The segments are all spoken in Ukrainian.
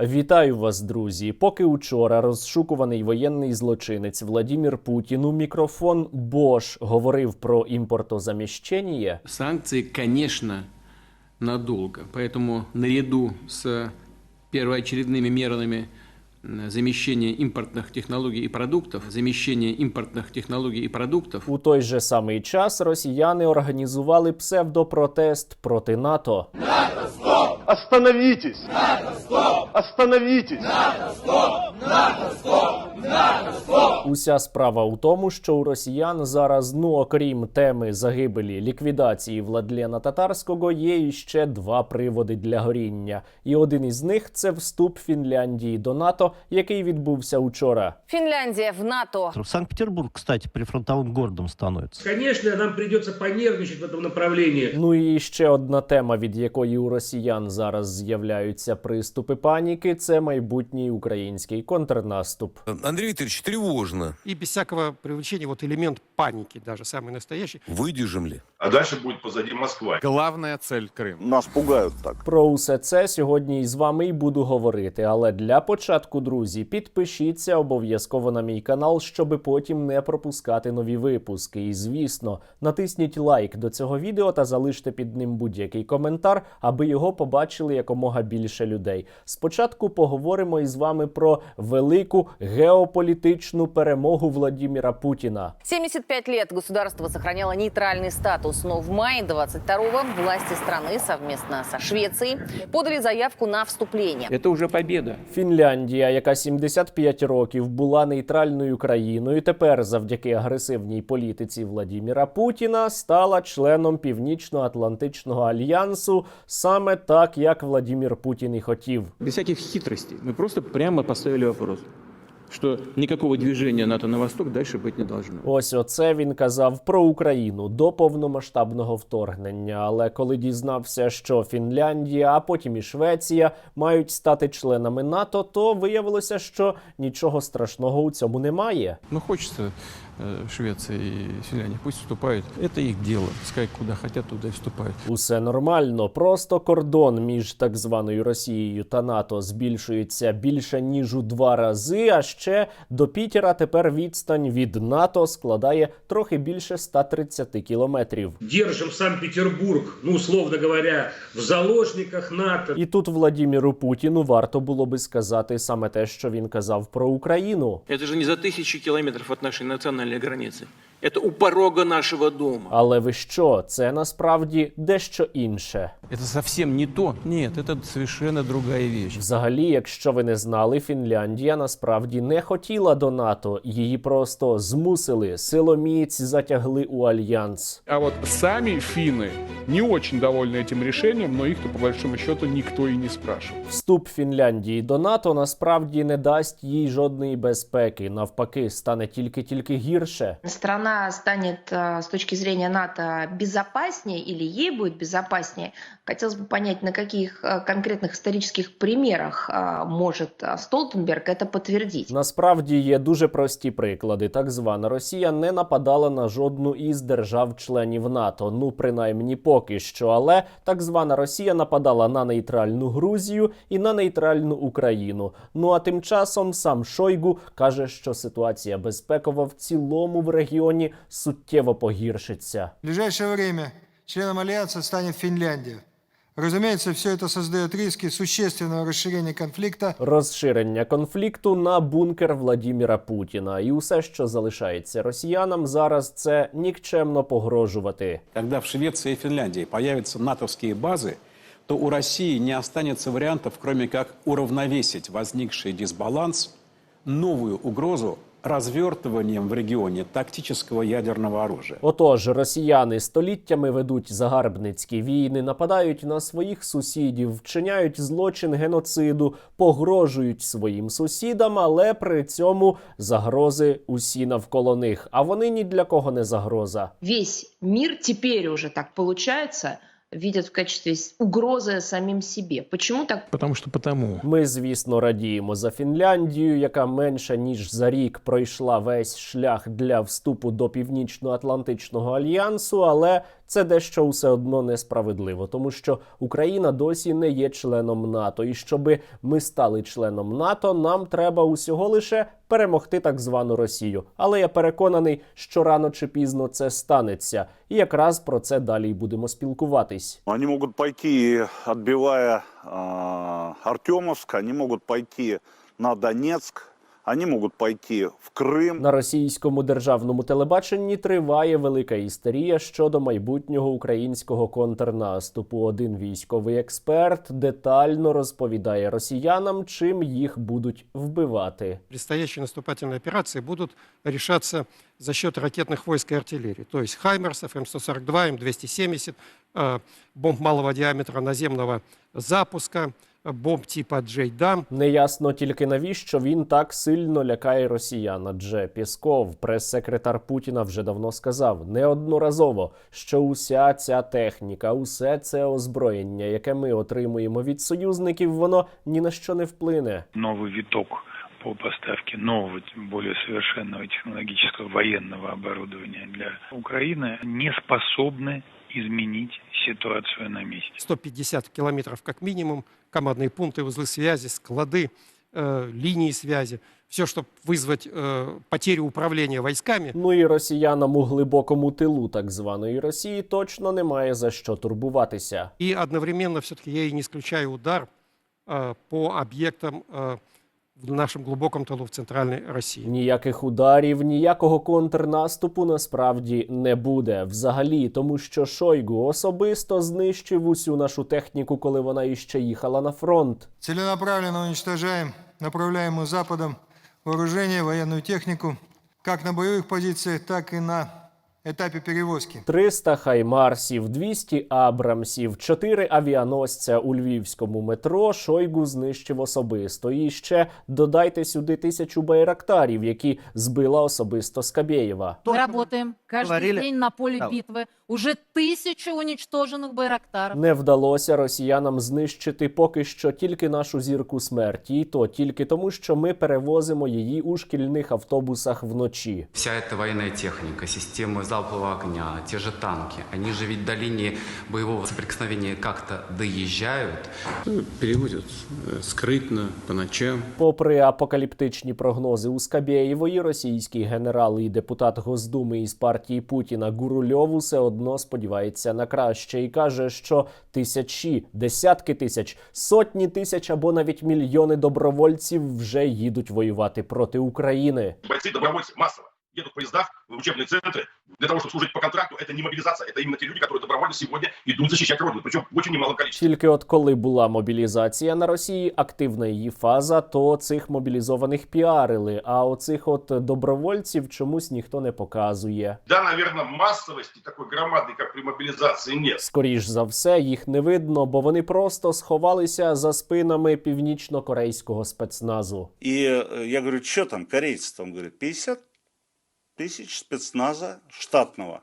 Вітаю вас, друзі. Поки учора розшукуваний воєнний злочинець Владімір Путін у мікрофон Бош говорив про імпортозаміщення, Санкции, конечно, надолго. Поэтому наряду с первоочередными мерами м, замещения импортных технологий и продуктов, замещения импортных технологий и продуктов, у той же самий час росіяни організували псевдопротест проти НАТО. Остановитесь! Остановитесь! Уся справа у тому, що у росіян зараз, ну окрім теми загибелі ліквідації Владлена Татарського, є іще два приводи для горіння. І один із них це вступ Фінляндії до НАТО, який відбувся учора. Финляндия в НАТО. Санкт-Петербург, кстати, прифронтовым городом становится. Конечно, нам придется понервничать в этом направлении. Ну і ще одна тема, від якої у росіян зараз з'являються приступи паніки, це майбутній український контрнаступ. Андрей Викторович, тревожно. И без всякого привлечения, вот элемент паники даже, самый настоящий. Выдержим ли? А дальше будет позади Москва. Главная цель Крым. Нас пугают так. Про усе це сьогодні із вами і буду говорити. Але для початку, друзі, підпишіться обов'язково на мій канал, щоби потім не пропускати нові випуски. І звісно, натисніть лайк до цього відео та залиште під ним будь-який коментар, аби його побачили якомога більше людей. Спочатку поговоримо із вами про велику геополітичну перемогу Владіміра Путіна. 75 лет государство сохраняло нейтральный статус, но в мае 22-го власти страны совместно со Швецией подали заявку на вступление. это уже победа. Фінляндія, яка 75 років була нейтральною країною, тепер завдяки агресивній політиці Владіміра Путіна стала членом Північно-Атлантичного альянсу саме так, як Владімір Путін і хотів. Без всяких хитростей. Мы просто прямо поставили вопрос, что никакого движения НАТО на восток дальше быть не должно. Ось оце він казав про Україну до повномасштабного вторгнення. Але коли дізнався, що Фінляндія, а потім і Швеція мають стати членами НАТО, то виявилося, що нічого страшного у цьому немає. Но хочется э, Швеция и Финляндия, пусть вступают. Это их дело. Пускай куда хотят, туда и вступают. Усе нормально, просто кордон між так званою Росією та НАТО збільшується більше ніж у два рази. А ще до Пітера тепер відстань від НАТО складає трохи більше 130 кілометрів. Держим Санкт-Петербург, ну, условно говоря, в заложниках НАТО. І тут Владіміру Путіну варто було би сказати саме те, що він казав про Україну. Это же не за тысячи километров от нашей национальной границы. Это у порога нашего дома. Але ви що? Це насправді дещо інше. Это совсем не то. Нет, это совершенно другая вещь. Взагалі, якщо ви не знали, Фінляндія насправді не хотіла до НАТО, її просто змусили, силоміць затягли у альянс. А вот сами финны не очень довольны этим решением, но их-то по большому счету никто и не спрашивал. Вступ Фінляндії до НАТО насправді не дасть їй жодної безпеки. Навпаки, стане тільки-тільки гірше. страна станет э, с точки зрения НАТО безопаснее или ей будет безопаснее, хотелось бы понять, на каких э, конкретных исторических примерах э, может э, Столтенберг это подтвердить. Насправді є дуже прості приклади. Так звана Росія не нападала на жодну із держав-членів НАТО. Ну принаймні поки що. Але так звана Росія нападала на нейтральну Грузію і на нейтральну Україну. Ну а тим часом сам Шойгу каже, що ситуація безпекова в цілому в регіоні суттєво погіршиться. В ближайшее время членом Альянса станет Финляндия. Разумеется, все это создает риски существенного расширения конфликта Розширення конфлікту на бункер Владіміра Путіна, і усе, що залишається росіянам, зараз це нікчемно погрожувати. Когда в Швеции и Финляндии появятся натовские базы, то у России не останется вариантов, кроме как уравновесить возникший дисбаланс, новую угрозу развертыванием в регионе тактического ядерного оружия. Отож, росіяни століттями ведуть загарбницькі війни, нападають на своїх сусідів, вчиняють злочин геноциду, погрожують своїм сусідам, але при цьому загрози усі навколо них. А вони ні для кого не загроза. Весь мир теперь уже так получается видят в качестве угрози самим себе. Почему так Потому що потому. Ми, звісно, радіємо за Фінляндію, яка менше ніж за рік пройшла весь шлях для вступу до Північно-Атлантичного альянсу, але це дещо все одно несправедливо, тому що Україна досі не є членом НАТО. І щоби ми стали членом НАТО, нам треба усього лише перемогти так звану Росію. Але я переконаний, що рано чи пізно це станеться, і якраз про це далі й будемо спілкуватись. Они могут пойти, отбивая э, Артемовск, они могут пойти на Донецк, они могут пойти в Крым. На російському державному телебаченні триває велика істерія щодо майбутнього українського контрнаступу. Один військовий експерт детально розповідає росіянам, чим їх будуть вбивати. Предстоящие наступательные операции будут решаться за счет ракетных войск и артиллерии. То есть «Хаймерсов», М-142, М-270, э, бомб малого диаметра наземного запуска, э, бомб типа «Джейдам». Неясно тільки навіщо він так сильно лякає росіян. Адже Пісков, прес-секретар Путіна, вже давно сказав неодноразово, що уся ця техніка, усе це озброєння, яке ми отримуємо від союзників, воно ні на що не вплине. новый виток по поставке нового, более совершенного технологического военного оборудования для Украины не способны изменить ситуацию на месте. 150 километров как минимум, командные пункты, узлы связи, склады, э, линии связи. Все, чтобы вызвать э, потерю управления войсками. Ну і росіянам у глибокому тилу так званої Росії точно немає за що турбуватися. И одновременно все-таки я и не исключаю удар э, по объектам э, в нашем глубоком тылу в центральной России. Ніяких ударів, ніякого контрнаступу насправді не буде взагалі, тому що Шойгу особисто знищив усю нашу техніку, коли вона іще їхала на фронт. Целенаправленно уничтожаем направляемую Западом вооружение, военную технику, как на боевых позициях, так и на этапе перевозки. 300 хаймарсів, 200 абрамсів, 4 авіаносця у львівському метро Шойгу знищив особисто. І ще додайте сюди тисячу байрактарів, які збила особисто Скабєєва. Мы работаем каждый говорили. день на поле Да. битвы. Уже тысячи уничтоженных байрактаров. Не вдалося росіянам знищити поки що тільки нашу зірку смерті, і то тільки тому, що ми перевозимо її у шкільних автобусах вночі. Вся эта военная техника, системы залпового огня, те же танки, они же ведь до линии боевого соприкосновения как-то доезжают. Ну, Переводят э, скрытно, по ночам. Попри апокаліптичні прогнози у Скабєєвої, російський генерал і депутат Госдуми із партії Путіна Гурульов усе одно сподівається на краще і каже, що тисячі, десятки тисяч, сотні тисяч або навіть мільйони добровольців вже їдуть воювати проти України. Бойці добровольці массово едут в поездах в учебные центры для того, чтобы служить по контракту. Это не мобилизация, это именно те люди, которые добровольно сегодня идут защищать Родину, причем в очень немалом количестве. Тільки от коли була мобілізація на Росії, активна її фаза, то цих мобілізованих піарили. А оцих от добровольців чомусь ніхто не показує. Да, наверное, массовости такой громадной, как при мобилизации, нет. Скоріш за все, їх не видно, бо вони просто сховалися за спинами північно-корейського спецназу. И э, я говорю, что там, корейцы? Там говорят, 50 тысяч спецназа штатного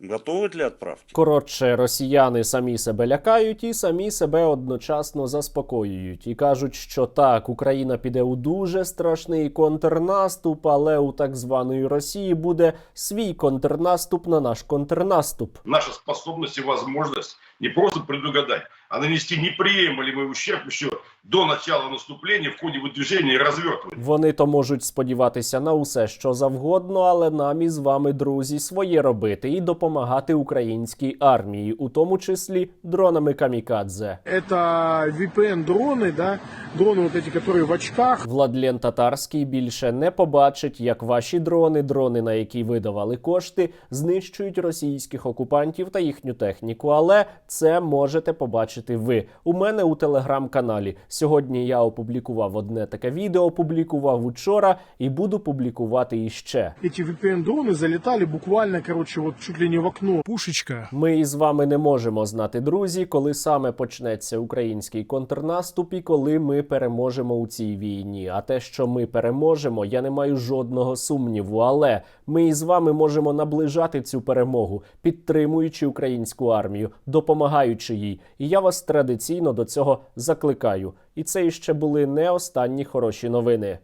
готовы для отправки. Коротше, росіяни самі себе лякають і самі себе одночасно заспокоюють і кажуть, що так, Україна піде у дуже страшний контрнаступ, але у так званої Росії буде свій контрнаступ на наш контрнаступ. Наша способность и возможность не просто предугадать, а нанести неприемлемый ущерб еще до начала наступления в ходе выдвижения и развертывания. Вони то можуть сподіватися на усе, що завгодно, але нам із вами, друзі, своє робити і допомагати українській армії, у тому числі дронами камікадзе. Это VPN-дроны, да, дроны вот эти, которые в очках. Владлен Татарський більше не побачить, як ваші дрони, дрони, на які ви давали кошти, знищують російських окупантів та їхню техніку. Але це можете побачити ви. У мене у телеграм-каналі. Сьогодні я опублікував одне таке відео, опублікував учора і буду публікувати іще. Эти VPN-дроны залетали буквально, короче, вот чуть ли не в окно. Пушечка. Ми із вами не можемо знати, друзі, коли саме почнеться український контрнаступ і коли ми переможемо у цій війні. А те, що ми переможемо, я не маю жодного сумніву. Але ми із вами можемо наближати цю перемогу, підтримуючи українську армію, допомагаючи їй. І я вас традиційно до цього закликаю. І це іще були не останні хороші новини.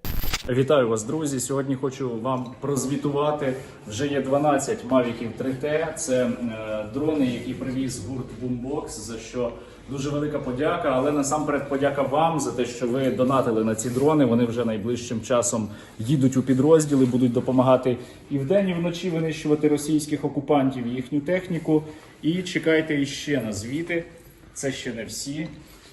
Вітаю вас, друзі. Сьогодні хочу вам прозвітувати. Вже є 12 мавіків 3T. Це е, дрони, які привіз гурт Boombox, за що дуже велика подяка. Але насамперед подяка вам за те, що ви донатили на ці дрони. Вони вже найближчим часом їдуть у підрозділи, будуть допомагати і вдень, і вночі винищувати російських окупантів їхню техніку. І чекайте іще на звіти. Це ще не всі.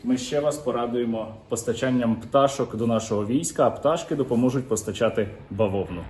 Ми ще вас порадуємо постачанням пташок до нашого війська, а пташки допоможуть постачати бавовну.